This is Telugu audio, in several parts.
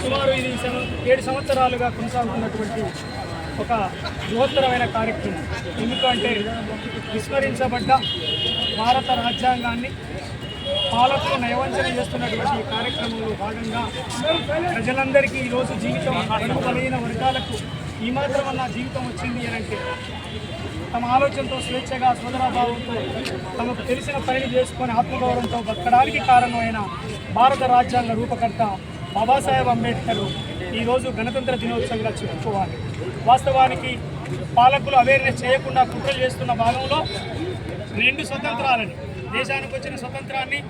సుమారు ఇది ఏడు సంవత్సరాలుగా కొనసాగుతున్నటువంటి ఒక బృహత్తరమైన కార్యక్రమం. ఎందుకంటే విస్మరించబడ్డ భారత రాజ్యాంగాన్ని పాలకులు నయవంచన చేస్తున్నటువంటి ఈ కార్యక్రమంలో భాగంగా ప్రజలందరికీ ఈరోజు జీవితం అడుగు కలిగిన వర్గాలకు ఈ మాత్రమన్నా జీవితం వచ్చింది అనంటే తమ ఆలోచనతో స్వేచ్ఛగా సోదరాభావంతో తమకు తెలిసిన పనిని చేసుకొని ఆత్మగౌరవంతో బతకడానికి కారణమైన భారత రాజ్యాంగ రూపకర్త బాబాసాహెబ్ అంబేద్కర్ ఈరోజు గణతంత్ర దినోత్సవంగా చెప్పుకోవాలి వాస్తవానికి పాలకులు అవేర్నెస్ చేయకుండా కుట్రలు చేస్తున్న భాగంలో రెండు స్వతంత్రాలని దేశానికి వచ్చిన స్వతంత్రాన్ని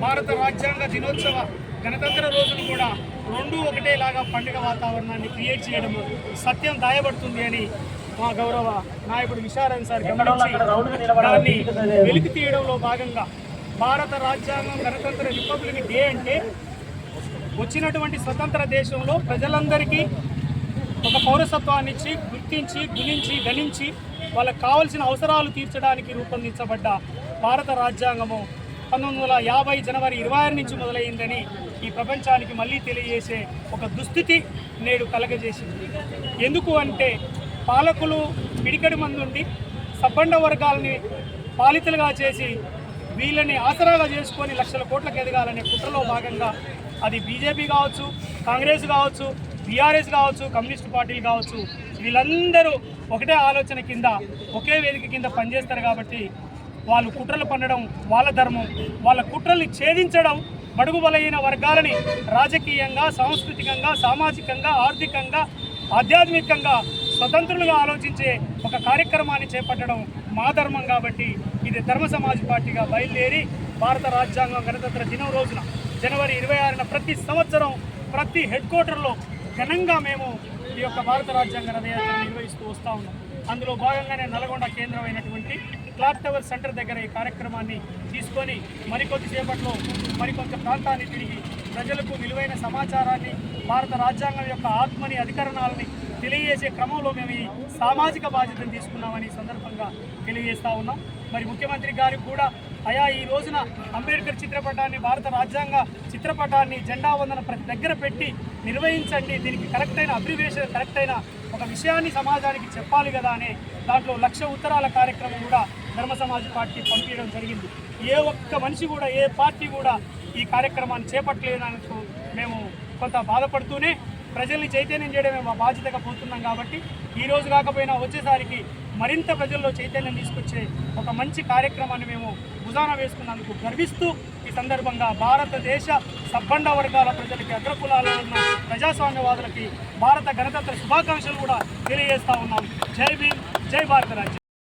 భారత రాజ్యాంగ దినోత్సవ గణతంత్ర రోజును కూడా రెండు ఒకటేలాగా పండుగ వాతావరణాన్ని క్రియేట్ చేయడం సత్యం దాయబడుతుంది అని మా గౌరవ నాయకుడు విశారన్ సార్ గమనించి దాన్ని వెలికి తీయడంలో భాగంగా భారత రాజ్యాంగం గణతంత్ర రిపబ్లిక్ డే అంటే వచ్చినటువంటి స్వతంత్ర దేశంలో ప్రజలందరికీ ఒక పౌరసత్వాన్ని ఇచ్చి గుర్తించి గుణించి గణించి వాళ్ళకు కావలసిన అవసరాలు తీర్చడానికి రూపొందించబడ్డ భారత రాజ్యాంగము పంతొమ్మిది వందల యాభై జనవరి ఇరవై ఆరు నుంచి మొదలైందని ఈ ప్రపంచానికి మళ్ళీ తెలియజేసే ఒక దుస్థితి నేడు కలగజేసింది. ఎందుకు అంటే పాలకులు పిడికడి మందుండి సబ్బండ వర్గాల్ని పాలితులుగా చేసి వీళ్ళని ఆసరాగా చేసుకొని లక్షల కోట్లకు ఎదగాలనే కుట్రలో భాగంగా అది బీజేపీ కావచ్చు కాంగ్రెస్ కావచ్చు బీఆర్ఎస్ కావచ్చు కమ్యూనిస్ట్ పార్టీలు కావచ్చు వీళ్ళందరూ ఒకటే ఆలోచన కింద ఒకే వేదిక కింద పనిచేస్తారు కాబట్టి వాళ్ళు కుట్రలు పన్నడం వాళ్ళ ధర్మం. వాళ్ళ కుట్రల్ని ఛేదించడం బడుగు బలైన వర్గాలని రాజకీయంగా సాంస్కృతికంగా సామాజికంగా ఆర్థికంగా ఆధ్యాత్మికంగా స్వతంత్రులుగా ఆలోచించే ఒక కార్యక్రమాన్ని చేపట్టడం మా ధర్మం కాబట్టి ఇది ధర్మ సమాజ్ పార్టీగా బయలుదేరి భారత రాజ్యాంగం గణతంత్ర దినం రోజున జనవరి ఇరవై ఆరున ప్రతి సంవత్సరం ప్రతి హెడ్ క్వార్టర్లో ఘనంగా మేము ఈ యొక్క భారత రాజ్యాంగ రథయాత్ర నిర్వహిస్తూ వస్తూ ఉన్నాం. అందులో భాగంగానే నల్గొండ కేంద్రమైనటువంటి క్లాక్ టవర్ సెంటర్ దగ్గర ఈ కార్యక్రమాన్ని తీసుకొని మరికొద్ది చేపట్లో మరికొంత ప్రాంతాన్ని తిరిగి ప్రజలకు విలువైన సమాచారాన్ని భారత రాజ్యాంగం యొక్క ఆత్మని అధికరణాలని తెలియజేసే క్రమంలో మేము ఈ సామాజిక బాధ్యతను తీసుకున్నామని సందర్భంగా తెలియజేస్తా ఉన్నాం. మరి ముఖ్యమంత్రి గారికి కూడా అయా ఈ రోజున అంబేద్కర్ చిత్రపటాన్ని భారత రాజ్యాంగ చిత్రపటాన్ని జెండా వందన ప్రతి దగ్గర పెట్టి నిర్వహించండి. దీనికి కరెక్ట్ అయిన అబ్రివేషన్ కరెక్ట్ అయిన ఒక విషయాన్ని సమాజానికి చెప్పాలి కదా అనే దాంట్లో లక్ష ఉత్తరాల కార్యక్రమం కూడా ధర్మ సమాజ్ పార్టీ పంపించడం జరిగింది. ఏ ఒక్క మనిషి కూడా ఏ పార్టీ కూడా ఈ కార్యక్రమాన్ని చేపట్టలేదనుకో మేము కొంత బాధపడుతూనే ప్రజల్ని చైతన్యం చేయడమే మా బాధ్యతగా పోతున్నాం కాబట్టి ఈ రోజు కాకపోయినా వచ్చేసరికి మరింత ప్రజల్లో చైతన్యం తీసుకొచ్చే ఒక మంచి కార్యక్రమాన్ని మేము భుజాన వేసుకున్నందుకు గర్విస్తూ ఈ సందర్భంగా భారతదేశ సబ్బండ వర్గాల ప్రజలకి అగ్రకులాలలో ఉన్న ప్రజాస్వామ్యవాదులకి భారత గణతంత్ర శుభాకాంక్షలు కూడా తెలియజేస్తా ఉన్నాం. జై భీమ్ జై భారత రాజ్యం.